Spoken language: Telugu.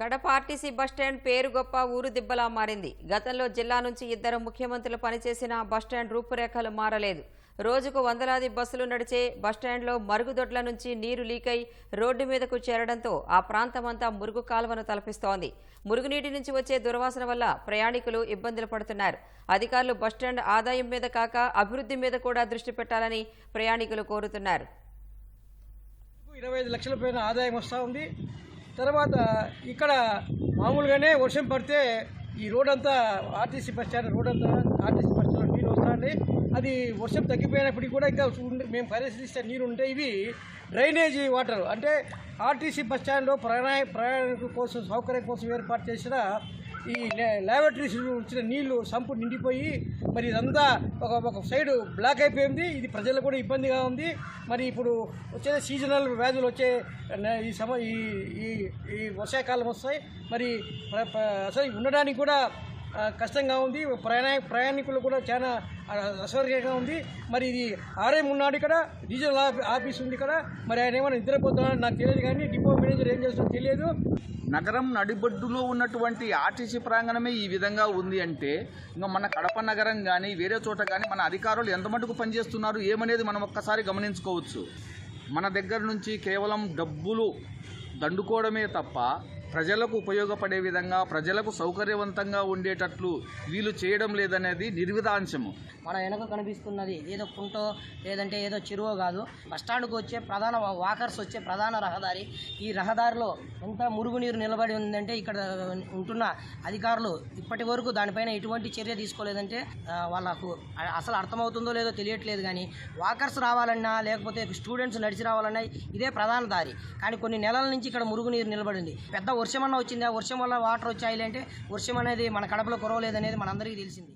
కడప ఆర్టీసీ బస్టాండ్ పేరు గొప్ప ఊరు దిబ్బలా మారింది. గతంలో జిల్లా నుంచి ఇద్దరు ముఖ్యమంత్రులు పనిచేసిన బస్టాండ్ రూపురేఖలు మారలేదు. రోజుకు వందలాది బస్సులు నడిచే బస్టాండ్లో మరుగుదొడ్ల నుంచి నీరు లీకై రోడ్డు మీదకు చేరడంతో ఆ ప్రాంతమంతా మురుగు కాలువను తలపిస్తోంది. మురుగునీటి నుంచి వచ్చే దుర్వాసన వల్ల ప్రయాణికులు ఇబ్బందులు పడుతున్నారు. అధికారులు బస్టాండ్ ఆదాయం మీద కాక అభివృద్ధి మీద కూడా దృష్టి పెట్టాలని ప్రయాణికులు కోరుతున్నారు. ఇరవై ఐదు లక్షల పైన ఆదాయం వస్తూ ఉంది. తర్వాత ఇక్కడ మామూలుగానే వర్షం పడితే ఈ రోడ్ అంతా ఆర్టీసీ బస్ స్టాండ్ రోడ్ అంతా ఆర్టీసీ బస్ స్టాండ్ నీరు వస్తుంది అది వర్షం తగ్గిపోయినప్పటికీ కూడా ఇంకా మేము పరిశీలిస్తే నీరు ఉంటే ఇవి డ్రైనేజీ వాటర్ అంటే ఆర్టీసీ బస్ స్టాండ్లో ప్రయాణ ప్రయాణికుల కోసం సౌకర్యం కోసం ఏర్పాటు చేసిన ఈ ల్యాబొరేటరీస్ వచ్చిన నీళ్ళు సంపు నిండిపోయి మరి ఇదంతా ఒక ఒక సైడ్ బ్లాక్ అయిపోయింది. ఇది ప్రజలకు కూడా ఇబ్బందిగా ఉంది. మరి ఇప్పుడు వచ్చే సీజనల్ వ్యాధులు వచ్చే ఈ సమ ఈ ఈ వర్షాకాలం వస్తాయి. మరి అసలు ఉండడానికి కూడా కష్టంగా ఉంది. ప్రయాణ ప్రయాణికులు కూడా చాలా అసౌకర్యంగా ఉంది. మరి ఇది ఆర్ఎం ఉన్నాడు ఇక్కడ రీజనల్ ఆఫీ- ఆఫీస్ ఉంది ఇక్కడ. మరి ఆయన ఏమైనా నిద్రపోతున్నాడు నాకు తెలియదు కానీ డిపో మేనేజర్ ఏం చేస్తుందో తెలియదు. నగరం నడిబొడ్డులో ఉన్నటువంటి ఆర్టీసీ ప్రాంగణమే ఈ విధంగా ఉంది అంటే ఇంకా మన కడప నగరం కానీ వేరే చోట కానీ మన అధికారులు ఎంత మటుకు పనిచేస్తున్నారు ఏమనేది మనం ఒక్కసారి గమనించుకోవచ్చు. మన దగ్గర నుంచి కేవలం డబ్బులు దండుకోవడమే తప్ప ప్రజలకు ఉపయోగపడే విధంగా ప్రజలకు సౌకర్యవంతంగా ఉండేటట్లు వీళ్ళు చేయడం లేదనేది నిర్విధాంశము. మన వెనక కనిపిస్తున్నది. ఏదో కుంటో లేదంటే ఏదో చెరువో కాదు. బస్టాండ్కి వచ్చే ప్రధాన వాకర్స్ వచ్చే ప్రధాన రహదారి. ఈ రహదారిలో ఎంత మురుగునీరు నిలబడి ఉందంటే ఇక్కడ ఉంటున్న అధికారులు ఇప్పటి వరకు దానిపైన ఎటువంటి చర్య తీసుకోలేదంటే వాళ్ళకు అసలు అర్థమవుతుందో లేదో తెలియట్లేదు కానీ వాకర్స్ రావాలన్నా లేకపోతే స్టూడెంట్స్ నడిచి రావాలన్నా ఇదే ప్రధాన దారి. కానీ కొన్ని నెలల నుంచి ఇక్కడ మురుగునీరు నిలబడింది పెద్ద వర్షం అన్న వచ్చిందా? వర్షం వల్ల వాటర్ వచ్చాయి? అంటే వర్షం అనేది మన కడపలో కురవలేదనేది మనందరికీ తెలిసింది.